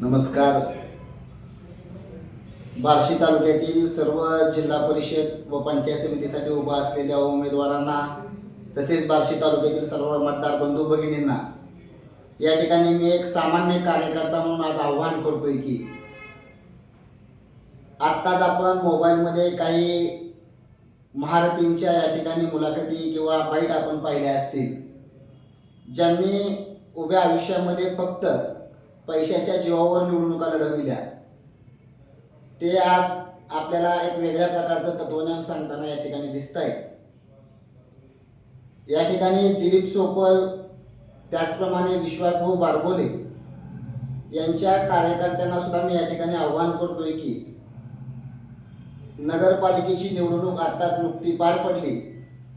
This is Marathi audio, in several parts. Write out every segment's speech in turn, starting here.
नमस्कार. बार्शी तालुक्यातील सर्व जिल्हा परिषद व पंचायत समितीसाठी उभा असलेल्या उमेदवारांना तसेच बार्शी तालुक्यातील सर्व मतदार बंधू भगिनींना या ठिकाणी मी एक सामान्य कार्यकर्ता म्हणून आज आव्हान करतोय की आत्ताच आपण मोबाईलमध्ये काही महारथींच्या या ठिकाणी मुलाखती किंवा बाईट आपण पाहिल्या असतील ज्यांनी उभ्या आयुष्यामध्ये फक्त पैशाच्या जीवावर निवडणुका लढविल्या ते आज आपल्याला एक वेगळ्या प्रकारचं तत्वज्ञान सांगताना या ठिकाणी दिसत आहेत या ठिकाणी दिलीप सोपल त्याचप्रमाणे विश्वासभाऊ बारबोले यांच्या कार्यकर्त्यांना सुद्धा मी या ठिकाणी आव्हान करतोय की नगरपालिकेची निवडणूक आत्ताच नुकती पार पडली.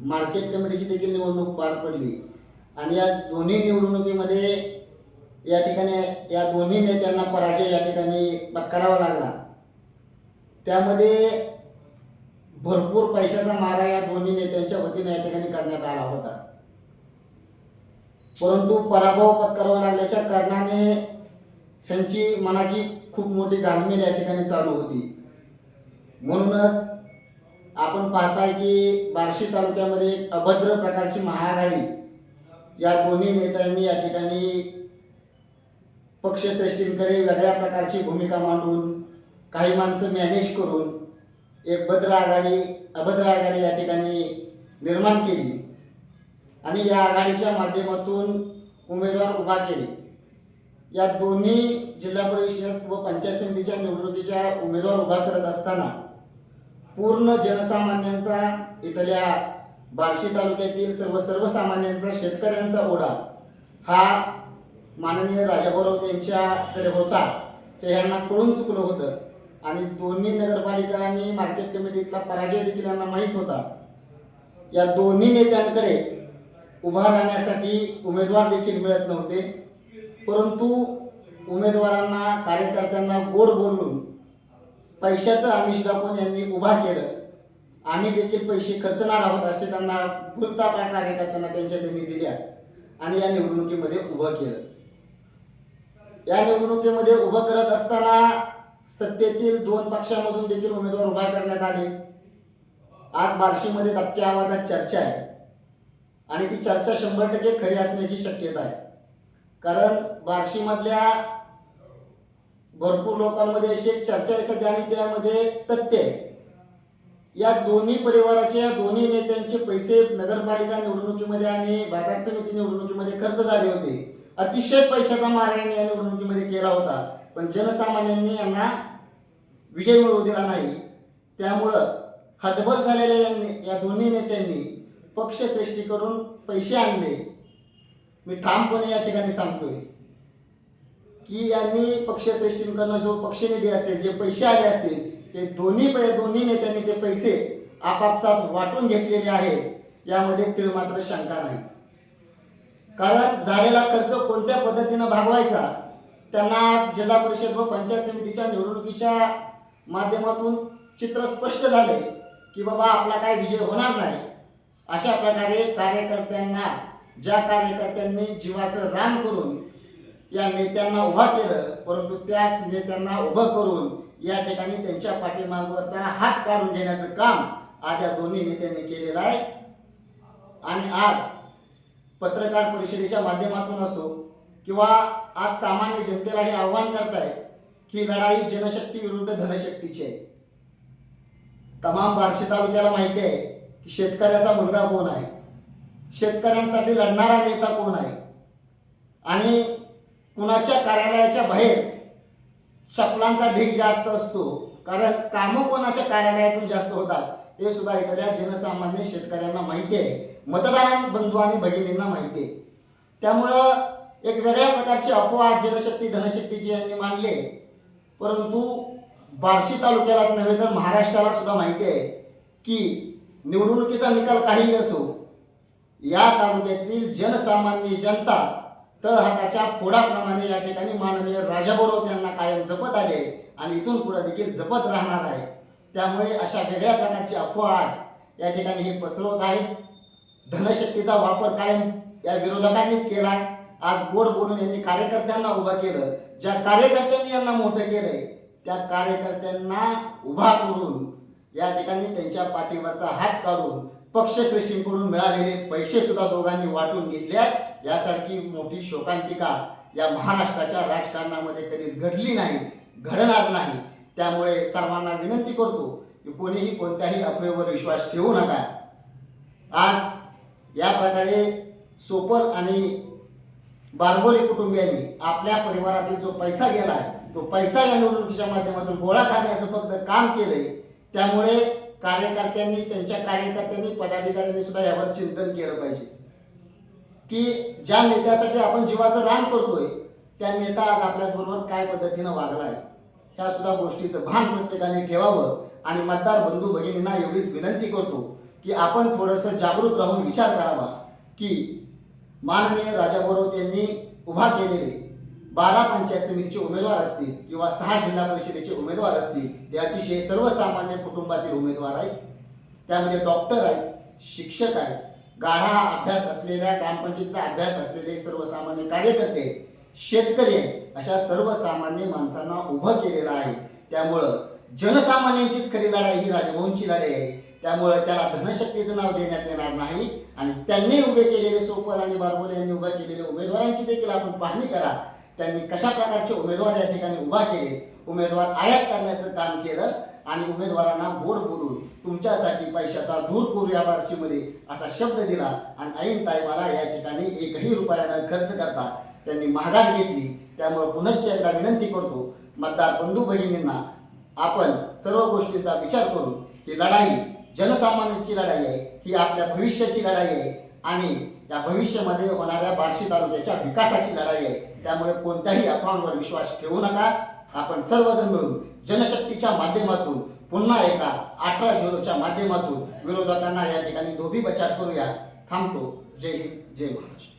मार्केट कमिटीची देखील निवडणूक पार पडली. आणि या दोन्ही निवडणुकीमध्ये या ठिकाणी या दोन्ही नेत्यांना पराजय या ठिकाणी पत्करावा लागला. त्यामध्ये भरपूर पैशाचा मारा या दोन्ही नेत्यांच्या वतीने या ठिकाणी करण्यात आला होता. परंतु पराभव पत्करावा लागल्याच्या कारणाने ह्यांची मनाची खूप मोठी गाणमेल या ठिकाणी चालू होती. म्हणूनच आपण पाहताय की बार्शी तालुक्यामध्ये अभद्र प्रकारची महाआघाडी या दोन्ही नेत्यांनी या ठिकाणी पक्षश्रेष्ठींकडे वेगळ्या प्रकारची भूमिका मांडून काही माणसं मॅनेज करून एक भद्र आघाडी अभद्र आघाडी या ठिकाणी निर्माण केली. आणि या आघाडीच्या माध्यमातून उमेदवार उभा केले. या दोन्ही जिल्हा परिषद व पंचायत समितीच्या निवडणुकीच्या उमेदवार उभा करत असताना पूर्ण जनसामान्यांचा इथल्या बार्शी तालुक्यातील सर्व सर्वसामान्यांचा शेतकऱ्यांचा ओढा हा माननीय राजाभाऊ यांच्याकडे होता हे यांना कळून चुकलं होतं. आणि दोन्ही नगरपालिका आणि मार्केट कमिटीतला पराजय देखील यांना माहीत होता. या दोन्ही नेत्यांकडे उभा राहण्यासाठी उमेदवार देखील मिळत नव्हते. परंतु उमेदवारांना कार्यकर्त्यांना गोड बोलून पैशाचं आमिष दाखवून यांनी उभा केलं. आम्ही देखील पैसे खर्चणार आहोत असे त्यांना भूलताप कार्यकर्त्यांना त्यांच्या त्यांनी दिल्या आणि या निवडणुकीमध्ये उभं केलं. या निवडणुकीमध्ये उभं करत असताना सत्तेतील दोन पक्षामधून देखील उमेदवार उभा करण्यात आले. आज बार्शीमध्ये दबक्या आवाजात चर्चा आहे. आणि ती चर्चा शंभर टक्के खरी असण्याची शक्यता आहे. कारण बार्शीमधल्या भरपूर लोकांमध्ये अशी एक चर्चा आहे सध्या आणि त्यामध्ये तथ्य आहे. या दोन्ही परिवाराचे या दोन्ही नेत्यांचे पैसे नगरपालिका निवडणुकीमध्ये आणि बाजार समिती निवडणुकीमध्ये खर्च झाले होते. अतिशय पैशाचा मारा यांनी या निवडणुकीमध्ये केला होता. पण जनसामान्यांनी यांना विजय मिळवू दिला नाही. त्यामुळं हतबल झालेल्या यांनी या दोन्ही नेत्यांनी पक्षश्रेष्ठी करून पैसे आणले. मी ठामपणे या ठिकाणी सांगतोय की यांनी पक्षश्रेष्ठींकडनं जो पक्षनिधी असेल जे पैसे आले असतील ते दोन्ही पै दोन्ही नेत्यांनी ते पैसे आपापसात वाटून घेतलेले आहेत. यामध्ये तीळ मात्र शंका नाही. कारण झालेला खर्च कोणत्या पद्धतीनं भागवायचा त्यांना आज जिल्हा परिषद व पंचायत समितीच्या निवडणुकीच्या माध्यमातून चित्र स्पष्ट झाले की बाबा आपला काय विजय होणार नाही. अशा प्रकारे कार्यकर्त्यांना ज्या कार्यकर्त्यांनी जीवाचं रान करून या नेत्यांना उभा केलं परंतु त्याच नेत्यांना उभं करून या ठिकाणी त्यांच्या पाठीमागवरचा हात काढून घेण्याचं काम आज या दोन्ही नेत्यांनी केलेलं आहे. आणि आज पत्रकार परिषदेच्या माध्यमातून असो किंवा आज सामान्य जनतेला हे आव्हान करतायत की लढाई जनशक्ती विरुद्ध धनशक्तीची आहे. तमाम बार्शी तालुक्याला माहिती आहे की शेतकऱ्याचा मुलगा कोण आहे? शेतकऱ्यांसाठी लढणारा नेता कोण आहे? आणि कुणाच्या कार्यालयाच्या बाहेर चपलांचा ढीग जास्त असतो कारण कामं कोणाच्या कार्यालयातून जास्त होतात हे सुद्धा इथल्या जनसामान्य शेतकऱ्यांना माहिती आहे. मतदारां बंधू आणि भगिनींना माहिती आहे. त्यामुळं एक वेगळ्या प्रकारची अफवा जनशक्ती धनशक्तीची यांनी मांडले परंतु बार्शी तालुक्यालाच नव्हे तर महाराष्ट्राला सुद्धा माहिती आहे की निवडणुकीचा निकाल काहीही असो या तालुक्यातील जनसामान्य जनता तळहाताच्या फोडाप्रमाणे या ठिकाणी माननीय राजाबरोबर यांना कायम जपत आले आणि इथून पुढे देखील जपत राहणार आहे. त्यामुळे अशा वेगळ्या प्रकारची अफवा आज या ठिकाणी हे पसरवत आहेत. धनशक्तीचा वापर कायम या विरोधकांनीच केला. आहे आज गोड बोलून यांनी कार्यकर्त्यांना उभं केलं. ज्या कार्यकर्त्यांनी यांना मोठं केलंय त्या कार्यकर्त्यांना उभा करून या ठिकाणी त्यांच्या पाठीवरचा हात काढून पक्षश्रेष्ठींकडून मिळालेले पैसे सुद्धा दोघांनी वाटून घेतल्या यासारखी मोठी शोकांतिका या महाराष्ट्राच्या राजकारणामध्ये कधीच घडली नाही घडणार नाही. त्यामुळे सर्वांना विनंती करतो की कोणीही कोणत्याही अफवेवर विश्वास ठेवू नका. आज या प्रकारे सोपल आणि बारबोली कुटुंबियांनी आपल्या परिवारातील जो पैसा गेला आहे तो पैसा या निवडणुकीच्या माध्यमातून गोळा करण्याचं फक्त काम केलंय. त्यामुळे कार्यकर्त्यांनी त्यांच्या कार्यकर्त्यांनी पदाधिकाऱ्यांनी सुद्धा यावर चिंतन केलं पाहिजे. की ज्या नेत्यासाठी आपण जीवाचं रान करतोय त्या नेता आज आपल्याबरोबर काय पद्धतीनं वागला आहे ह्या सुद्धा गोष्टीचं भान प्रत्येकाने ठेवावं. आणि मतदार बंधू भगिनींना एवढीच विनंती करतो की आपण थोडंसं जागृत राहून विचार करावा की माननीय राजा बरोत यांनी उभा केलेले बारा पंचायत समितीचे उमेदवार असतील किंवा सहा जिल्हा परिषदेचे उमेदवार असतील ते अतिशय सर्वसामान्य कुटुंबातील उमेदवार आहेत. त्यामध्ये डॉक्टर आहेत शिक्षक आहेत गाढा अभ्यास असलेल्या ग्रामपंचायतीचा अभ्यास असलेले सर्वसामान्य कार्यकर्ते शेतकरी आहेत अशा सर्वसामान्य माणसांना उभं केलेलं आहे. त्यामुळं जनसामान्यांचीच खरी लढाई ही राजभवनची लढाई आहे. त्यामुळे त्याला धनशक्तीचं नाव देण्यात येणार नाही. आणि त्यांनी उभे केलेले सोपल आणि बारबोले यांनी उभ्या केलेले उमेदवारांची देखील आपण पाहणी करा. त्यांनी कशा प्रकारचे उमेदवार या ठिकाणी उभा केले? उमेदवार आयात करण्याचं काम केलं आणि उमेदवारांना गोड बोलून तुमच्यासाठी पैशाचा धूर करू या बार्शीमध्ये असा शब्द दिला आणि ऐन टायमाला या ठिकाणी एकही रुपयानं खर्च करता त्यांनी महागात घेतली. त्यामुळे पुनश्च एकदा विनंती करतो मतदार बंधू भगिनींना आपण सर्व गोष्टींचा विचार करून ही लढाई जनसामान्यांची लढाई आहे ही आपल्या भविष्याची लढाई आहे आणि या भविष्यामध्ये होणाऱ्या बार्शी तालुक्याच्या विकासाची लढाई आहे. त्यामुळे कोणत्याही अफवांवर विश्वास ठेवू नका. आपण सर्वजण मिळून जनशक्तीच्या माध्यमातून पुन्हा एकदा अठरा झिरोच्या माध्यमातून विरोधकांना या ठिकाणी धोबी बचाव करूया. थांबतो. जय हिंद जय महाराष्ट्र.